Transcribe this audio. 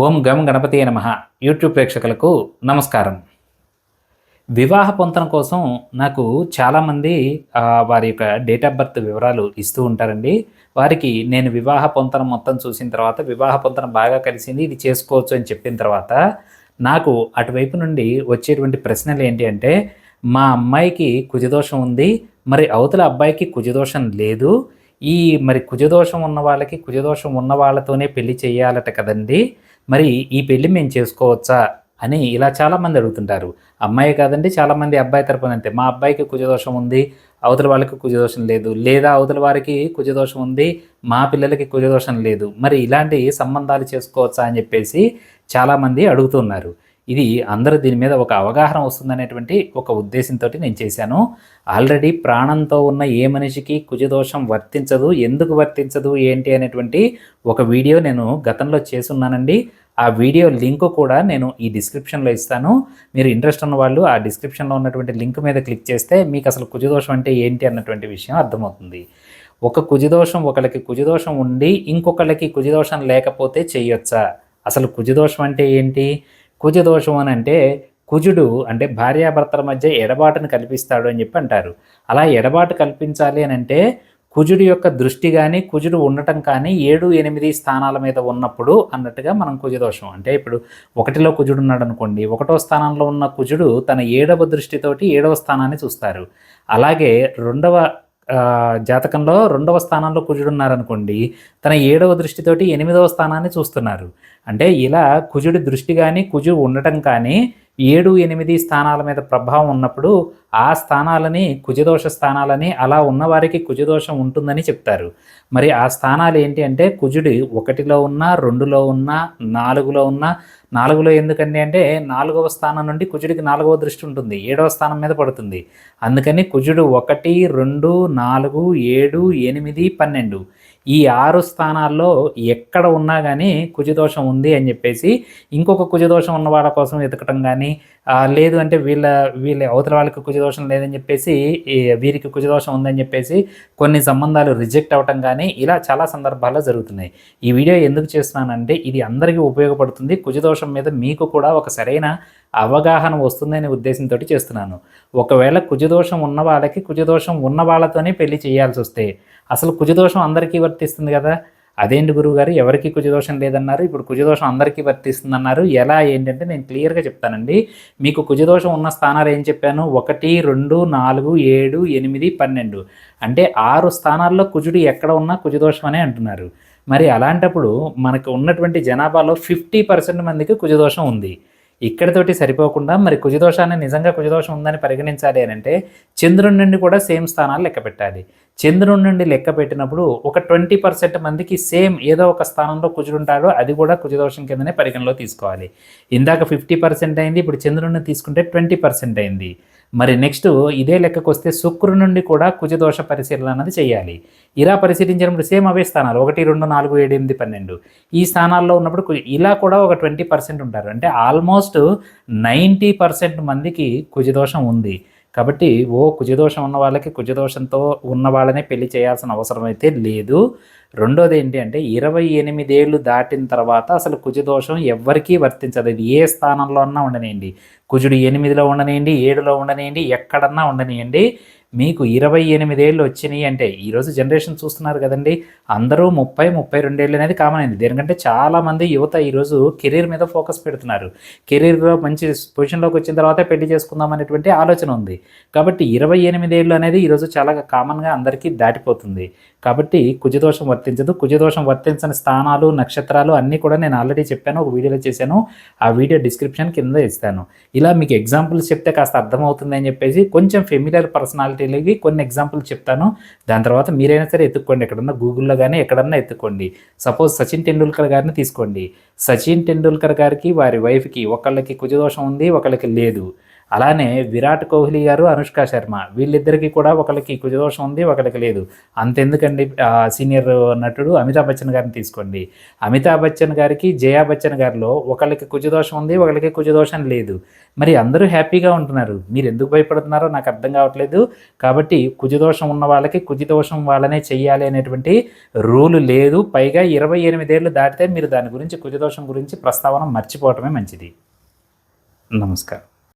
ఓం గం గణపతి నమ. యూట్యూబ్ ప్రేక్షకులకు నమస్కారం. వివాహ పొంతన కోసం నాకు చాలామంది వారి యొక్క డేట్ ఆఫ్ బర్త్ వివరాలు ఇస్తూ ఉంటారండి. వారికి నేను వివాహ పొంతన మొత్తం చూసిన తర్వాత వివాహ పొంతన బాగా కలిసింది ఇది చేసుకోవచ్చు అని చెప్పిన తర్వాత నాకు అటువైపు నుండి వచ్చేటువంటి ప్రశ్నలు ఏంటి అంటే మా అమ్మాయికి కుజదోషం ఉంది మరి అవతల అబ్బాయికి కుజదోషం లేదు ఈ మరి కుజదోషం ఉన్న వాళ్ళకి కుజదోషం ఉన్న వాళ్ళతోనే పెళ్ళి చేయాలట కదండి. మరి ఈ పెళ్ళి మేము చేసుకోవచ్చా అని ఇలా చాలామంది అడుగుతుంటారు. అమ్మాయి కాదండి చాలామంది అబ్బాయి తరపున అంతే. మా అబ్బాయికి కుజదోషం ఉంది అవతల వాళ్ళకి కుజదోషం లేదు. లేదా అవతల వారికి కుజదోషం ఉంది మా పిల్లలకి కుజదోషం లేదు. మరి ఇలాంటి సంబంధాలు చేసుకోవచ్చా అని చెప్పేసి చాలామంది అడుగుతున్నారు. ఇది అందరూ దీని మీద ఒక అవగాహన వస్తుందనేటువంటి ఒక ఉద్దేశంతో నేను చేశాను. ఆల్రెడీ ప్రాణంతో ఉన్న ఏ మనిషికి కుజదోషం వర్తించదు ఎందుకు వర్తించదు ఏంటి అనేటువంటి ఒక వీడియో నేను గతంలో చేసున్నానండి ఆ వీడియో లింక్ కూడా నేను ఈ డిస్క్రిప్షన్లో ఇస్తాను. మీరు ఇంట్రెస్ట్ ఉన్న వాళ్ళు ఆ డిస్క్రిప్షన్లో ఉన్నటువంటి లింక్ మీద క్లిక్ చేస్తే మీకు అసలు కుజదోషం అంటే ఏంటి అన్నటువంటి విషయం అర్థమవుతుంది. ఒక కుజదోషం ఒకరికి కుజదోషం ఉండి ఇంకొకళ్ళకి కుజదోషం లేకపోతే చేయొచ్చా? అసలు కుజదోషం అంటే ఏంటి? కుజదోషం అని అంటే కుజుడు అంటే భార్యాభర్తల మధ్య ఎడబాటును కల్పిస్తాడు అని చెప్పి అంటారు. అలా ఎడబాటు కల్పించాలి అని అంటే కుజుడు యొక్క దృష్టి కానీ కుజుడు ఉండటం కానీ ఏడు ఎనిమిది స్థానాల మీద ఉన్నప్పుడు అన్నట్టుగా మనం కుజదోషం. అంటే ఇప్పుడు ఒకటిలో కుజుడు ఉన్నాడు అనుకోండి ఒకటో స్థానంలో ఉన్న కుజుడు తన ఏడవ దృష్టితోటి ఏడవ స్థానాన్ని చూస్తారు. అలాగే రెండవ జాతకంలో రెండవ స్థానంలో కుజుడున్నారనుకోండి తన ఏడవ దృష్టితోటి ఎనిమిదవ స్థానాన్ని చూస్తున్నారు. అంటే ఇలా కుజుడి దృష్టి కానీ కుజు ఉండటం కానీ ఏడు ఎనిమిది స్థానాల మీద ప్రభావం ఉన్నప్పుడు ఆ స్థానాలని కుజదోష స్థానాలని అలా ఉన్నవారికి కుజదోషం ఉంటుందని చెప్తారు. మరి ఆ స్థానాలు ఏంటి అంటే కుజుడి ఒకటిలో ఉన్న రెండులో ఉన్న నాలుగులో ఉన్న నాలుగులో ఎందుకండి అంటే నాలుగవ స్థానం నుండి కుజుడికి నాలుగవ దృష్టి ఉంటుంది ఏడవ స్థానం మీద పడుతుంది. అందుకని కుజుడు ఒకటి రెండు నాలుగు ఏడు ఎనిమిది పన్నెండు. ఈ ఆరు స్థానాల్లో ఎక్కడ ఉన్నా కానీ కుజదోషం ఉంది అని చెప్పేసి ఇంకొక కుజదోషం ఉన్న వాళ్ళ కోసం వెతకటం కానీ లేదు అంటే వీళ్ళ వీళ్ళ అవతల వాళ్ళకి కుజదోషం లేదని చెప్పేసి వీరికి కుజదోషం ఉందని చెప్పేసి కొన్ని సంబంధాలు రిజెక్ట్ అవటం కానీ ఇలా చాలా సందర్భాల్లో జరుగుతున్నాయి. ఈ వీడియో ఎందుకు చేస్తున్నానంటే ఇది అందరికీ ఉపయోగపడుతుంది కుజదోషం మీద మీకు కూడా ఒక సరైన అవగాహన వస్తుందనే ఉద్దేశంతో చేస్తున్నాను. ఒకవేళ కుజదోషం ఉన్న వాళ్ళకి కుజదోషం ఉన్న వాళ్ళతోనే పెళ్ళి చేయాల్సి వస్తే అసలు కుజదోషం అందరికీ వర్తిస్తుంది కదా? అదేంటి గురువు గారు ఎవరికి కుజదోషం లేదన్నారు? ఇప్పుడు కుజదోషం అందరికీ వర్తిస్తుంది అన్నారు ఎలా ఏంటంటే నేను క్లియర్గా చెప్తానండి. మీకు కుజదోషం ఉన్న స్థానాలు ఏం చెప్పాను? ఒకటి రెండు నాలుగు ఏడు ఎనిమిది పన్నెండు. అంటే ఆరు స్థానాల్లో కుజుడు ఎక్కడ ఉన్నా కుజదోషం అనే అంటున్నారు. మరి అలాంటప్పుడు మనకు ఉన్నటువంటి జనాభాలో ఫిఫ్టీ పర్సెంట్ మందికి కుజదోషం ఉంది. ఇక్కడతోటి సరిపోకుండా మరి కుజదోషాన్ని నిజంగా కుజదోషం ఉందని పరిగణించాలి అని అంటే చంద్రుడి నుండి కూడా సేమ్ స్థానాలు లెక్క పెట్టాలి. చంద్రుడి నుండి లెక్క పెట్టినప్పుడు ఒక ట్వంటీ పర్సెంట్ మందికి సేమ్ ఏదో ఒక స్థానంలో కుజుడుంటాడో అది కూడా కుజదోషం కిందనే పరిగణలో తీసుకోవాలి. ఇందాక ఫిఫ్టీ పర్సెంట్ అయింది ఇప్పుడు చంద్రుడిని తీసుకుంటే ట్వంటీ పర్సెంట్ అయింది. మరి నెక్స్ట్ ఇదే లెక్కకు వస్తే శుక్రు నుండి కూడా కుజదోష పరిశీలన అన్నది చేయాలి. ఇలా పరిశీలించినప్పుడు సేమ్ అవే స్థానాలు ఒకటి రెండు నాలుగు ఏడు ఎనిమిది పన్నెండు. ఈ స్థానాల్లో ఉన్నప్పుడు ఇలా కూడా ఒక ట్వంటీ పర్సెంట్ ఉంటారు. అంటే ఆల్మోస్ట్ నైంటీ పర్సెంట్ మందికి కుజదోషం ఉంది. కాబట్టి ఓ కుజదోషం ఉన్న వాళ్ళకి కుజదోషంతో ఉన్న వాళ్ళనే పెళ్ళి చేయాల్సిన అవసరం అయితే లేదు. రెండోది ఏంటి అంటే ఇరవై ఎనిమిదేళ్ళు దాటిన తర్వాత అసలు కుజదోషం ఎవ్వరికీ వర్తించదు. ఇది ఏ స్థానంలో అన్నా ఉండనియండి. కుజుడు ఎనిమిదిలో ఉండనియండి ఏడులో ఉండనియండి ఎక్కడన్నా ఉండనియండి. మీకు ఇరవై ఎనిమిదేళ్ళు వచ్చినాయి అంటే ఈరోజు జనరేషన్ చూస్తున్నారు కదండి అందరూ ముప్పై ముప్పై రెండేళ్ళు అనేది కామన్ అయింది. దేనికంటే చాలామంది యువత ఈరోజు కెరీర్ మీద ఫోకస్ పెడుతున్నారు. కెరీర్లో మంచి పొజిషన్లోకి వచ్చిన తర్వాత పెళ్ళి చేసుకుందాం అనేటువంటి ఆలోచన ఉంది. కాబట్టి ఇరవై ఎనిమిదేళ్ళు అనేది ఈరోజు చాలా కామన్గా అందరికీ దాటిపోతుంది. కాబట్టి కుజదోషం వర్తించదు. కుజదోషం వర్తించని స్థానాలు నక్షత్రాలు అన్నీ కూడా నేను ఆల్రెడీ చెప్పాను ఒక వీడియోలో చేశాను. ఆ వీడియో డిస్క్రిప్షన్ కింద ఇస్తాను. ఇలా మీకు ఎగ్జాంపుల్స్ చెప్తే కాస్త అర్థమవుతుంది అని చెప్పేసి కొంచెం ఫెమిలియర్ పర్సనాలిటీ పర్సనాలిటీలకి కొన్ని ఎగ్జాంపుల్ చెప్తాను. దాని తర్వాత మీరైనా సరే ఎత్తుక్కోండి. ఎక్కడన్నా గూగుల్లో కానీ ఎక్కడన్నా ఎత్తుకోండి సపోజ్ సచిన్ టెండూల్కర్ గారిని తీసుకోండి. సచిన్ టెండూల్కర్ గారికి వారి వైఫ్కి ఒకళ్ళకి కుజదోషం ఉంది ఒకళ్ళకి లేదు. అలానే విరాట్ కోహ్లీ గారు అనుష్క శర్మ వీళ్ళిద్దరికీ కూడా ఒకరికి కుజదోషం ఉంది ఒకరికి లేదు. అంతెందుకండి సీనియర్ నటుడు అమితాబ్ బచ్చన్ గారిని తీసుకోండి. అమితాబ్ బచ్చన్ గారికి జయా బచ్చన్ గారిలో ఒకరికి కుజదోషం ఉంది ఒకరికి కుజదోషం లేదు. మరి అందరూ హ్యాపీగా ఉంటున్నారు. మీరు ఎందుకు భయపడుతున్నారో నాకు అర్థం కావట్లేదు. కాబట్టి కుజదోషం ఉన్న వాళ్ళకి కుజదోషం వాళ్ళనే చెయ్యాలి అనేటువంటి రూలు లేదు. పైగా ఇరవై ఎనిమిదేళ్ళు దాటితే మీరు దాని గురించి కుజదోషం గురించి ప్రస్తావన మర్చిపోవటమే మంచిది. నమస్కారం.